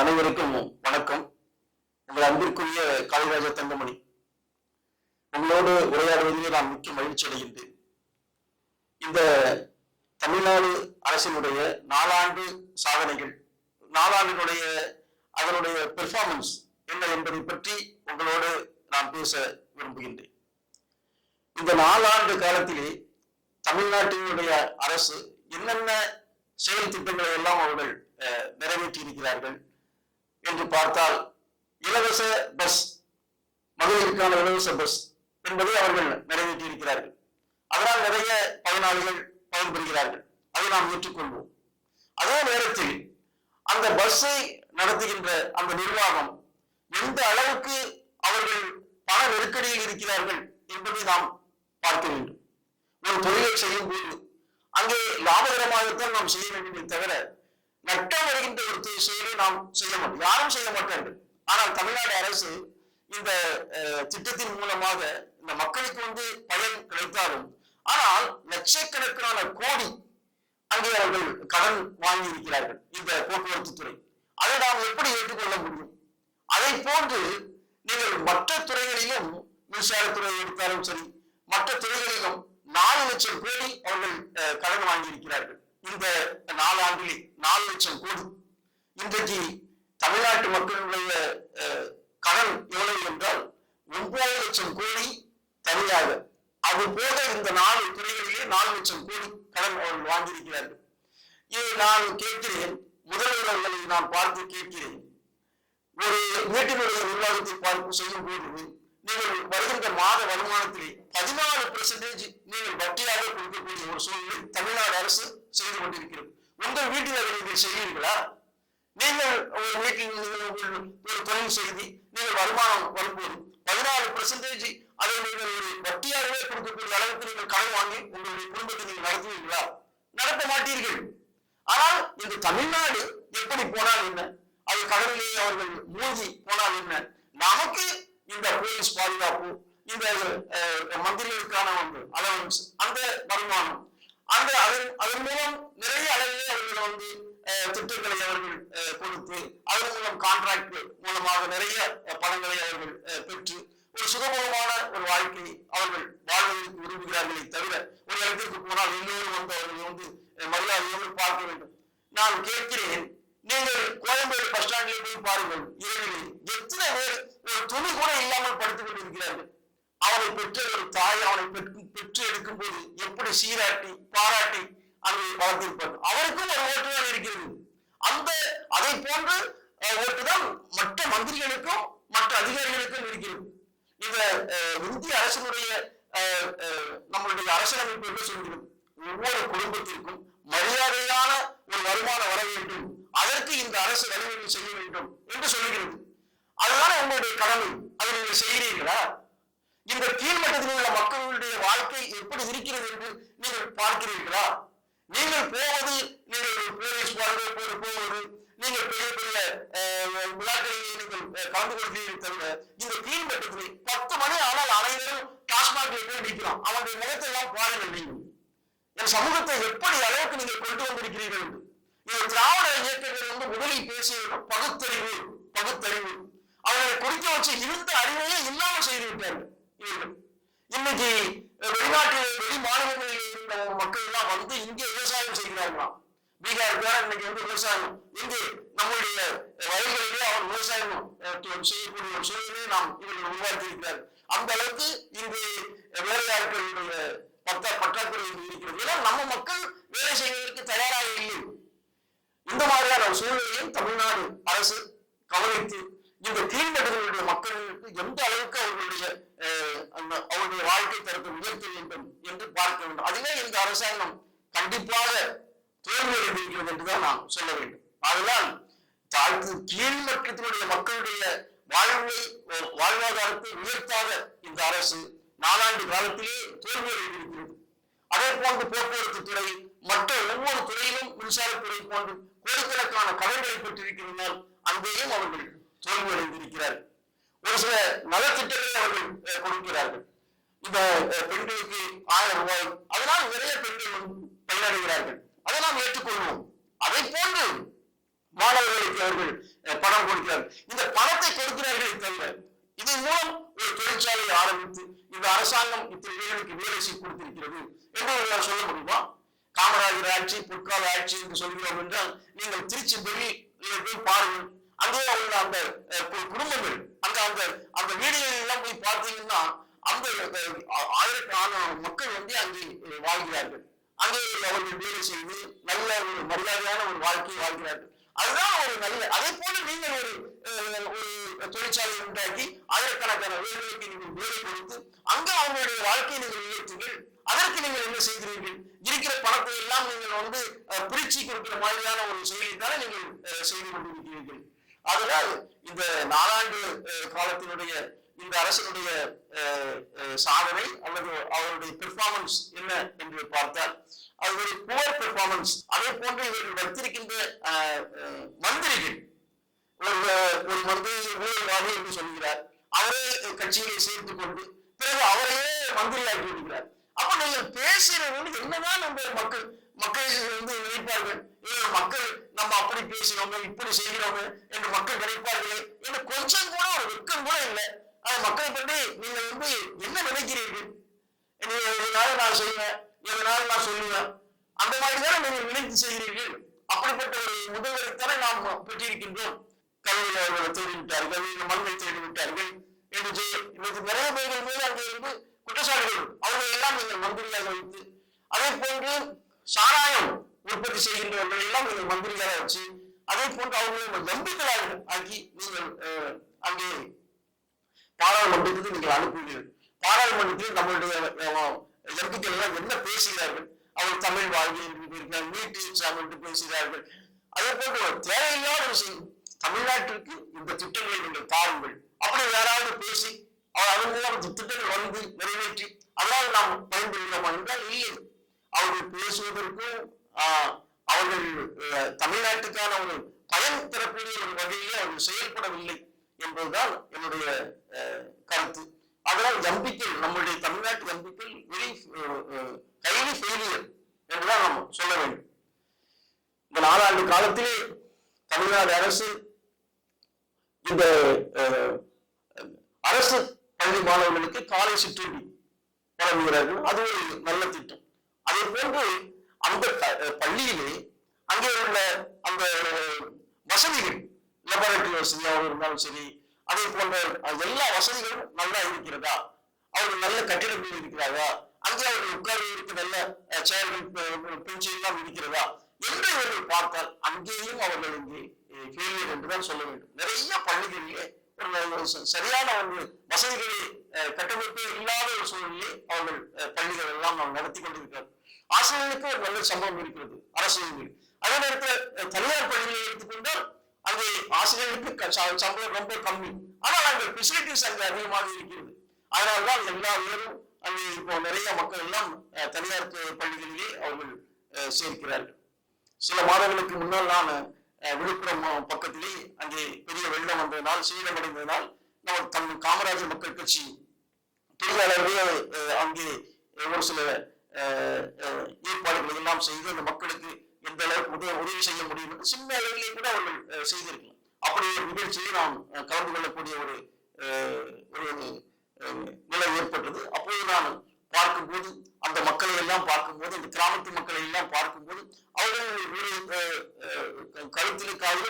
அனைவருக்கும் வணக்கம். உங்கள் அன்பிற்குரிய காளிராஜ தங்கமணி. உங்களோடு உரையாடுவதிலே நான் முக்கிய மகிழ்ச்சி அடைகின்றேன். இந்த தமிழ்நாடு அரசினுடைய நாலாண்டு சாதனைகள் நாலாண்டினுடைய அதனுடைய பெர்ஃபார்மன்ஸ் என்ன என்பதை பற்றி உங்களோடு நான் பேச விரும்புகின்றேன். இந்த நாலாண்டு காலத்திலே தமிழ்நாட்டினுடைய அரசு என்னென்ன செயல் திட்டங்களை எல்லாம் அவர்கள் நிறைவேற்றி இருக்கிறார்கள் என்று பார்த்தால் இலவச பஸ் மகளிருக்கான இலவச பஸ் என்பதை அவர்கள் நிறைவேற்றியிருக்கிறார்கள். அதனால் நிறைய பயனாளிகள் பயன்பெறுகிறார்கள். அதை நாம் ஏற்றுக்கொள்வோம். அதே நேரத்தில் அந்த பஸ்ஸை நடத்துகின்ற அந்த நிர்வாகம் எந்த அளவுக்கு அவர்கள் பண நெருக்கடியில் இருக்கிறார்கள் என்பதை நாம் பார்க்க வேண்டும். ஒரு தொழிலை செய்யும் போது அங்கே லாபகரமாகத்தான் நாம் செய்ய வேண்டும் தவிர நட்டம் வருகின்ற ஒரு செயலை நாம் செய்ய மாட்டோம். யாரும் செய்ய மாட்டார்கள். ஆனால் தமிழ்நாடு அரசு இந்த அஹ், திட்டத்தின் மூலமாக இந்த மக்களுக்கு வந்து பயன் கிடைத்தாலும் ஆனால் லட்சக்கணக்கான கோடி அங்கே அவர்கள் கடன் வாங்கி இருக்கிறார்கள் இந்த போக்குவரத்து துறை. அதை நாம் எப்படி ஏற்றுக்கொள்ள முடியும்? அதை போன்று நீங்கள் மற்ற துறைகளிலும் மின்சாரத்துறை எடுத்தாலும் சரி மற்ற துறைகளிலும் நாலு லட்சம் கோடி அவர்கள் கடன் வாங்கி இருக்கிறார்கள் இந்த நாலாண்டிலே நாலு லட்சம் கோடி. இன்றைக்கு தமிழ்நாட்டு மக்களுடைய கடன் எவ்வளவு என்றால் ஒன்பது லட்சம் கோடி தனியாக. அது போக இந்த நாலு துறைகளிலே நாலு லட்சம் கோடி கடன் அவர்கள் வாங்கியிருக்கிறார்கள். இதை நான் கேட்கிறேன் முதல்வர் அவர்களை நான் பார்த்து கேட்கிறேன். ஒரு வீட்டினுடைய நிர்வாகத்தை பார்ப்பு செய்யும் போது நீங்கள் வருகின்ற மாத வருமானத்திலே பதினாலு பெர்சன்டேஜ் நீங்கள் வட்டியாக கொடுக்கக்கூடிய ஒரு சூழ்நிலை தமிழ்நாடு அரசு செய்து கொண்டிருக்கிறது. உங்கள் வீட்டில் அதை நீங்கள் செய்வீர்களா? நீங்கள் உங்கள் வீட்டில் நீங்கள் உங்கள் ஒரு தொழில் செய்து நீங்கள் வருமானம் வரும்போது பதினாலு பெர்சன்டேஜ் அதை நீங்கள் ஒரு வட்டியாகவே கொடுக்கக்கூடிய அளவுக்கு நீங்கள் கடன் வாங்கி உங்களுடைய குடும்பத்தை நீங்கள் நடத்துவீர்களா? நடத்த மாட்டீர்கள். ஆனால் இந்த தமிழ்நாடு எப்படி போனால் என்ன? அது கடலிலே அவர்கள் மூழ்கி போனால் என்ன? நமக்கு இந்த போலீஸ் பாதுகாப்பு இந்த அஹ், மந்திரிகளுக்கான ஒன்று அலவன்ஸ் அந்த வருமானம். அந்த அதன் அதன் மூலம் நிறைய அளவிலே அவர்கள் வந்து அஹ், திட்டங்களை அவர்கள் அஹ், கொடுத்து அதன் மூலம் கான்ட்ராக்ட் மூலமாக நிறைய பணங்களை அவர்கள் அஹ், பெற்று ஒரு சுகமமான ஒரு வாழ்க்கை அவர்கள் வாழ்வதற்கு விரும்புகிறார்களே தவிர ஒரு இடத்திற்கு போனால் எல்லோரும் வந்து அவர்கள் வந்து மரியாதையோடு பார்க்க வேண்டும். நான் கேட்கிறேன் நீங்கள் கோயம்பேடு பஸ் ஸ்டாண்டில் போய் பாருங்கள் இரவிலே. எத்தனை பேர் ஒரு துணி கூட இல்லாமல் படுத்துக் கொண்டிருக்கிறார்கள். அவனை பெற்ற ஒரு தாய் அவனை பெற்று பெற்று எடுக்கும் போது எப்படி சீராட்டி பாராட்டி அங்கே வளர்த்திருப்பார் அவருக்கும் ஒரு ஓட்டுதான் இருக்கிறது. அந்த அதை போன்று அஹ், ஓட்டுதான் மற்ற மந்திரிகளுக்கும் மற்ற அதிகாரிகளுக்கும் இருக்கிறது. இந்த அஹ், இந்திய அரசினுடைய அஹ், அஹ், நம்மளுடைய அரசியலமைப்பு என்று சொல்கிறது? ஒவ்வொரு குடும்பத்திற்கும் மரியாதையான ஒரு வருமானம் வர வேண்டும். அதற்கு இந்த அரசு வழிவகை செய்ய வேண்டும் என்று சொல்லுகிறது. அதுதான் உங்களுடைய கடமை. அதை நீங்கள் செய்கிறீர்களா? இந்த கீழ்மட்டத்தில் உள்ள மக்களுடைய வாழ்க்கை எப்படி இருக்கிறது என்று நீங்கள் பார்க்கிறீர்களா? நீங்கள் போவது நீங்கள் ஒரு போலீஸ் வாழ்க்கை போது போவது நீங்கள் பெரிய பெரிய அஹ், விழாக்களில் நீங்கள் அஹ், கலந்து கொள்கிறீர்கள் தவிர இந்த கீழ்மட்டத்தில் பத்து மணி ஆனால் அனைவரும் டாஸ்மாகில் போய் நிற்கிறான். அவனுடைய முகத்தை எல்லாம் பாருங்கள் நீங்கள். என் சமூகத்தை எப்படி அளவுக்கு நீங்கள் கொண்டு வந்திருக்கிறீர்கள் என்று. இந்த திராவிட இயக்கங்கள் வந்து முதலில் பேசிய பகுத்தறிவு பகுத்தறிவு. அவர்களை குறிக்க வச்சு இருந்த அறிவையே இல்லாமல் செய்து விட்டார்கள் இவர்கள். இன்னைக்கு வெளிநாட்டில் வெளி மாநிலங்களில் இருந்த மக்கள் எல்லாம் வந்து இங்கே விவசாயம் செய்கிறார்களாம் பீகார் பேர இன்னைக்கு வந்து விவசாயம். இங்கே நம்முடைய வயல்களிலே அவர் விவசாயம் செய்யக்கூடிய ஒரு சூழ்நிலையை நாம் இவர்கள் உருவாக்கி இருக்கிறார் அந்த அளவுக்கு இங்கு வேலையாட்களுடைய பற்ற பற்றாக்குறை இருக்கிறது. ஏன்னா நம்ம மக்கள் வேலை செய்வதற்கு தயாராக இல்லை. இந்த சூழ்நிலையும் தமிழ்நாடு அரசு கவனித்து இந்த கீழ்நடுகளுடைய மக்களுக்கு எந்த அளவுக்கு அவர்களுடைய அந்த அவருடைய வாழ்க்கை தரத்தை உயர்த்த வேண்டும் என்று பார்க்க வேண்டும். அதிலே இந்த அரசாங்கம் கண்டிப்பாக தோல்வி அடைந்திருக்கிறது என்றுதான் நான் சொல்ல வேண்டும். அதனால் தாழ்த்து கீழ்மட்டத்தினுடைய மக்களுடைய வாழ்வை வாழ்வாதாரத்தை உயர்த்தாத இந்த அரசு நாலாண்டு காலத்திலே தோல்வி அடைந்திருக்கிறது. அதே போன்று போக்குவரத்து துறை மற்ற ஒவ்வொரு துறையிலும் மின்சாரத்துறை போன்று கோடிக்கணக்கான கடன்களை பெற்றிருக்கிறதால் அங்கேயும் அவர்கள் தோல்வி அடைந்திருக்கிறார்கள் ஒரு சில நலத்திட்டங்களை அவர்கள் கொடுக்கிறார்கள். இந்த பெண்களுக்கு ஆயிரம் ரூபாய் அதனால் நிறைய பெண்கள் பயனடைகிறார்கள். அதை நாம் ஏற்றுக்கொள்வோம். அதை போன்று மாணவர்களுக்கு அவர்கள் அஹ், பணம் கொடுக்கிறார்கள். இந்த பணத்தை கொடுக்கிறார்களே தவிர இதன் மூலம் ஒரு தொழிற்சாலையை ஆரம்பித்து இந்த அரசாங்கம் இத்தனை பேருக்கு வேலை செய்து கொடுத்திருக்கிறது என்று சொல்ல முடியுமா? காமராஜர் ஆட்சி பொற்கால ஆட்சி என்று சொல்கிறோம் என்றால் நீங்கள் திருச்சி வெளியில் போய் பாருங்கள். அங்கே உள்ள அந்த குடும்பங்கள் அங்க அந்த அந்த வீடுகளில் எல்லாம் போய் பார்த்தீங்கன்னா அந்த ஆயிரக்கணக்கான மக்கள் வந்து அங்கே வாழ்கிறார்கள். அங்கே அவர்கள் வேலை செய்து நல்ல ஒரு மரியாதையான ஒரு வாழ்க்கையை வாழ்கிறார்கள். அதுதான் ஒரு நல்ல அதே போல நீங்கள் ஒரு ஒரு தொழிற்சாலை உண்டாக்கி ஆயிரக்கணக்கான வேலைகளுக்கு நீங்கள் வேலை கொடுத்து அங்க அவங்களுடைய வாழ்க்கையை நீங்கள் உயர்த்துங்கள். அதற்கு நீங்கள் என்ன செய்கிறீர்கள்? இருக்கிற பணத்தை எல்லாம் நீங்கள் வந்து பிரிச்சு கொடுக்கிற மாதிரியான ஒரு செயலை தானே நீங்கள் அஹ், செய்து கொண்டிருக்கிறீர்கள். அதனால் இந்த நாலாண்டு காலத்தினுடைய இந்த அரசினுடைய அஹ், சாதனை அல்லது அவருடைய பெர்ஃபார்மன்ஸ் என்ன என்று பார்த்தால் அது ஒரு புவர் பெர்ஃபார்மன்ஸ் அதே போன்று இவர்கள் வைத்திருக்கின்ற மந்திரிகள். ஒரு ஒரு மந்திரி ஊழல்வாதி என்று சொல்கிறார். அவரே கட்சியை சேர்த்துக் கொண்டு பிறகு அவரையே மந்திரியாக்கி விடுகிறார். அப்ப நீங்கள் பேசுறது என்னதான் நம்ம மக்கள் மக்கள் வந்து நினைப்பார்கள்? மக்கள் நம்ம அப்படி பேசுறோங்க இப்படி செய்கிறோங்க என்று மக்கள் நினைப்பார்களே என்று கொஞ்சம் கூட ஒரு வெக்கம் கூட இல்லை. அது மக்களை பற்றி நீங்கள் வந்து என்ன நினைக்கிறீர்கள்? நீங்க நான் செய்வேன் எதனால நான் சொல்லுவேன். அந்த மாதிரி தானே நீங்கள் நினைத்து செய்கிறீர்கள். அப்படிப்பட்ட ஒரு முதல்வரைத்தானே நாம் பெற்றிருக்கின்றோம். கல்வியில் அவர்களை தேடி விட்டார்கள் மண்ணை தேடி விட்டார்கள் என்று செய்ய- இன்னைக்கு நிறைய பேர்கள் மீது அங்கே இருந்து குற்றச்சாட்டுகள் அவர்கள் எல்லாம் நீங்கள் மந்திரியாக வைத்து அதே போன்று சாராயம் உற்பத்தி செய்கின்றவர்கள் எல்லாம் நீங்கள் மந்திரியாக வச்சு அதே போன்று அவர்களை நம்பிக்கையாக ஆக்கி நீங்கள் அஹ், அங்கே பாராளுமன்றத்துக்கு நீங்கள் அனுப்புவீர்கள். பாராளுமன்றத்தில் நம்மளுடைய எம்பிக்கள் எல்லாம் என்ன பேசுகிறார்கள் அவர் தமிழ் வாழ்க்கை என்று இருக்கிறார் எக்ஸாம் என்று பேசுகிறார்கள் அதே போன்ற ஒரு தேவையில்லாத விஷயம் தமிழ்நாட்டிற்கு இந்த திட்டங்களை நீங்கள் பாருங்கள். அப்படி யாராவது பேசி அவர் அதன் திட்டங்கள் வந்து நிறைவேற்றி அதனால் நாம் பயன்பெறுகிறோமா என்றால் இல்லை. அவர்கள் பேசுவதற்கும் ஆஹ், அவர்கள் தமிழ்நாட்டுக்கான ஒரு பயன் தரக்கூடிய ஒரு வகையிலே அவர்கள் செயல்படவில்லை என்பதுதான் என்னுடைய கருத்து. அதனால் எம்பிக்கள் நம்முடைய தமிழ்நாட்டு எம்பிக்கள் வெரி கைலி ஃபெயிலியர் என்றுதான் நம்ம சொல்ல வேண்டும். இந்த நாலாண்டு காலத்திலே தமிழ்நாடு அரசு இந்த அரசு பள்ளி மாணவர்களுக்கு காலை சிற்றுண்டி வழங்குகிறார்கள். அது ஒரு நல்ல திட்டம். அதே போன்று அந்த பள்ளியிலே அங்கே உள்ள அந்த வசதிகள் லெபரட்டரி வசதியாக இருந்தாலும் சரி அதே போன்ற எல்லா வசதிகளும் நல்லா இருக்கிறதா? அவர்கள் நல்ல கட்டிடங்கள் இருக்கிறதா அங்கே அவர்கள் இருக்க நல்ல அஹ், சேர்கள் இருக்கிறதா? என்று அவர்கள் பார்த்தால் அங்கேயும் அவர்கள் இங்கே ஃபெயிலியர் என்றுதான் சொல்ல வேண்டும். நிறைய பள்ளிகளிலே ஒரு சரியான ஒரு வசதிகளை அஹ், கட்டமைப்பு இல்லாத ஒரு சூழலிலே அவர்கள் அஹ், பள்ளிகள் எல்லாம் நாம் நடத்தி கொண்டிருக்கிறார்கள். ஆசிரியர்களுக்கு ஒரு நல்ல சம்பவம் இருக்கிறது அரசு அதே நேரத்தில் தனியார் பள்ளிகளை எடுத்துக்கொண்டால் அங்கே ஆசிரியர்களுக்கு சம்பளம் ரொம்ப கம்மி. ஆனால் அங்கே ஃபெசிலிட்டிஸ் அங்கே அதிகமாக இருக்கிறது. அதனால்தான் எல்லா உயரும் அங்கே இப்போ நிறைய மக்கள் எல்லாம் தனியார் பள்ளிகளிலே அவர்கள் சேர்க்கிறார்கள். சில மாதங்களுக்கு முன்னால் நான் விழுப்புரம் பக்கத்திலே அங்கே பெரிய வெள்ளம் வந்ததனால் சேதமடைந்ததனால் நம்ம தம் காமராஜர் மக்கள் கட்சி பெரிய அளவிலே அங்கே ஒரு சில ஏற்பாடுகளை எல்லாம் செய்து அந்த மக்களுக்கு எந்த அளவுக்கு உதவி உதவி செய்ய முடியும் என்று சின்ன அளவிலே கூட அவர்கள் செய்திருக்கலாம். அப்படி ஒரு நிகழ்ச்சியை நாம் கலந்து கொள்ளக்கூடிய ஒரு அஹ், ஒரு நிலை ஏற்பட்டது. அப்போது நான் பார்க்கும்போது அந்த மக்களை எல்லாம் பார்க்கும்போது அந்த கிராமத்து மக்களை எல்லாம் பார்க்கும்போது அவர்கள் ஒரு அஹ், அஹ்,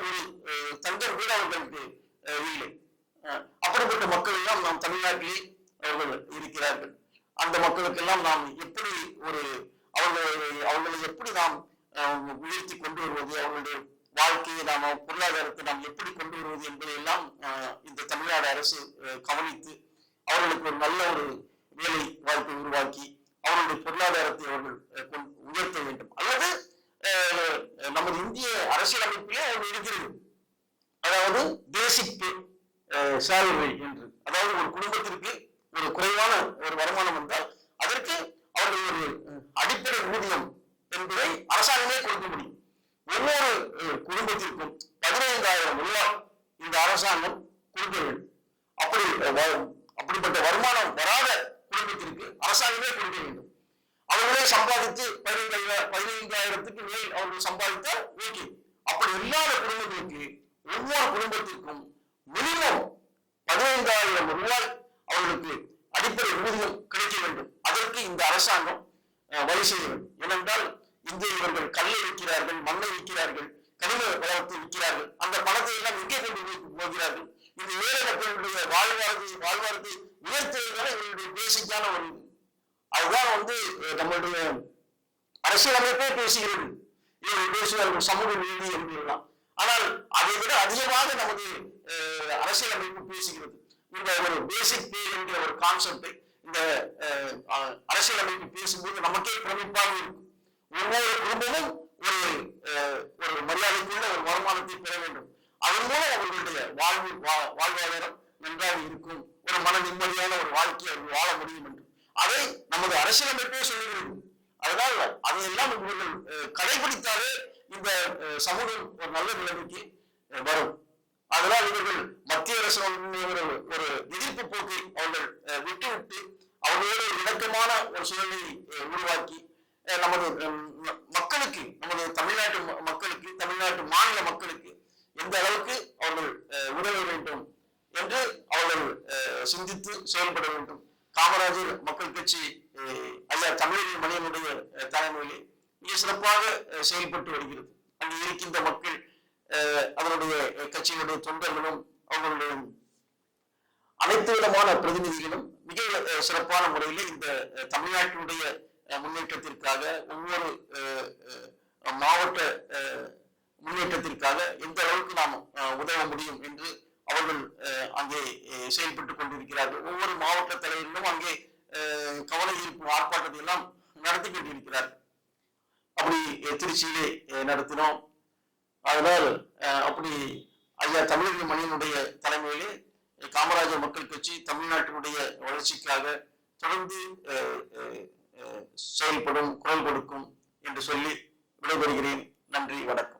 ஒரு அஹ், தங்கம் கூட அவர்களுக்கு அஹ், இல்லை. அஹ், அப்படிப்பட்ட மக்கள் எல்லாம் நாம் தமிழ்நாட்டிலே அவர்கள் இருக்கிறார்கள். அந்த மக்களுக்கெல்லாம் நாம் எப்படி ஒரு அவர்களை அவர்களை எப்படி நாம் உயர்த்தி கொண்டு வருவது அவர்களுடைய வாழ்க்கையை நாம் பொருளாதாரத்தை நாம் எப்படி கொண்டு வருவது என்பதை எல்லாம் அஹ், இந்த தமிழ்நாடு அரசு கவனித்து அவர்களுக்கு ஒரு நல்ல ஒரு வேலை வாய்ப்பை உருவாக்கி அவர்களுடைய பொருளாதாரத்தை அவர்கள் உயர்த்த வேண்டும். அல்லது நமது இந்திய அரசியலமைப்பிலே அவர்கள் இருக்கிறது. அதாவது பேசிக் பே சேலரி என்று. அதாவது ஒரு குடும்பத்திற்கு ஒரு குறைவான ஒரு வருமானம் வந்தால் அதற்கு அவர்கள் ஒரு அடிப்படை ஊதியம் என்பதை அரசாங்கமே கொடுக்க முடியும் ஒவ்வொரு குடும்பத்திற்கும் பதினைந்தாயிரம் உள்ளார் இந்த அரசாங்கம் கொடுக்க வேண்டும். அப்படி அப்படிப்பட்ட வருமானம் வராத குடும்பத்திற்கு அரசாங்கமே கொடுக்க வேண்டும். அவர்களே சம்பாதித்து பதினைந்தாயிரம் பதினைந்தாயிரத்துக்கு மேல் அவர்கள் சம்பாதித்தால் ஓகே. அப்படி இல்லாத குடும்பங்களுக்கு ஒவ்வொரு குடும்பத்திற்கும் மினிமம் பதினைந்தாயிரம் ரூபாய் அவர்களுக்கு அடிப்படை ஊதியம் கிடைக்க வேண்டும். அதற்கு இந்த அரசாங்கம் வழி செய்ய வேண்டும். ஏனென்றால் இங்கே இவர்கள் கல்லை விற்கிறார்கள் மண்ணை விற்கிறார்கள் கனிம வளத்தை விற்கிறார்கள். அந்த பணத்தை எல்லாம் எங்கே கொண்டு போகிறார்கள்? இந்த ஏழை மக்களுடைய வாழ்வாரத்தை வாழ்வாரத்தை உயர்த்துவதுதான் இவருடைய பேசிக்கான ஒரு இது அதுதான் வந்து நம்மளுடைய அரசியலமைப்பே பேசுகிறது. இவர்கள் பேசுவார்கள் சமூக நீதி என்பதுதான். ஆனால் அதை விட அதிகமாக நமது அரசியலமைப்பு பேசுகிறது. இந்த ஒரு பேசிக் பே என்கிற ஒரு கான்செப்டை இந்த அரசியலமைப்பு பேசும்போது நமக்கே பிரமிப்பாக இருக்கும். ஒவ்வொரு குடும்பமும் ஒரு அஹ், ஒரு மரியாதைக்குள்ள ஒரு வருமானத்தை பெற வேண்டும். அதன் மூலம் அவர்களுடைய வாழ்வு வா- வாழ்வாதாரம் நன்றாக இருக்கும். ஒரு மன நிம்மதியான ஒரு வாழ்க்கையை அவர்கள் வாழ முடியும் என்று. அதை நமது அரசியலமைப்பே சொல்லுகிறது. அதனால் அதையெல்லாம் இவர்கள் அஹ், கடைபிடித்தாலே இந்த சமூகம் ஒரு நல்ல நிலைமைக்கு வரும். அதனால் இவர்கள் மத்திய அரசு ஒரு ஒரு எதிர்ப்பு போக்கை அவர்கள் அஹ், விட்டுவிட்டு அவர்களோடு இணக்கமான ஒரு சூழ்நிலையை உருவாக்கி நமது மக்களுக்கு நமது தமிழ்நாட்டு ம- மக்களுக்கு தமிழ்நாட்டு மாநில மக்களுக்கு எந்த அளவுக்கு அவர்கள் அஹ், உதவ வேண்டும் என்று அவர்கள் அஹ், சிந்தித்து செயல்பட வேண்டும். காமராஜர் மக்கள் கட்சி அஹ், ஐயா தமிழக மணியனுடைய தலைமையிலே மிக சிறப்பாக செயல்பட்டு வருகிறது. அங்கு இருக்கின்ற மக்கள் அஹ், அதனுடைய கட்சியினுடைய தொண்டர்களும் அவர்களுடைய அனைத்து விதமான பிரதிநிதிகளும் மிக சிறப்பான முறையில் இந்த தமிழ்நாட்டினுடைய முன்னேற்றத்திற்காக ஒவ்வொரு மாவட்ட முன்னேற்றத்திற்காக எந்த அளவுக்கு நாம் உதவ முடியும் என்று அவர்கள் அங்கே செயல்பட்டுக் கொண்டிருக்கிறார்கள். ஒவ்வொரு மாவட்ட தலைவர்களும் அங்கே கவலை ஈர்ப்பு ஆர்ப்பாட்டத்தை எல்லாம் நடத்தி கொண்டிருக்கிறார்கள். அப்படி திருச்சியிலே நடத்தினோம். அதனால் அப்படி ஐயா தமிழக மணியனுடைய தலைமையிலே காமராஜர் மக்கள் கட்சி தமிழ்நாட்டினுடைய வளர்ச்சிக்காக தொடர்ந்து செயல்படும் குரல் கொடுக்கும் என்று சொல்லி விடைபெறுகிறேன். நன்றி வணக்கம்.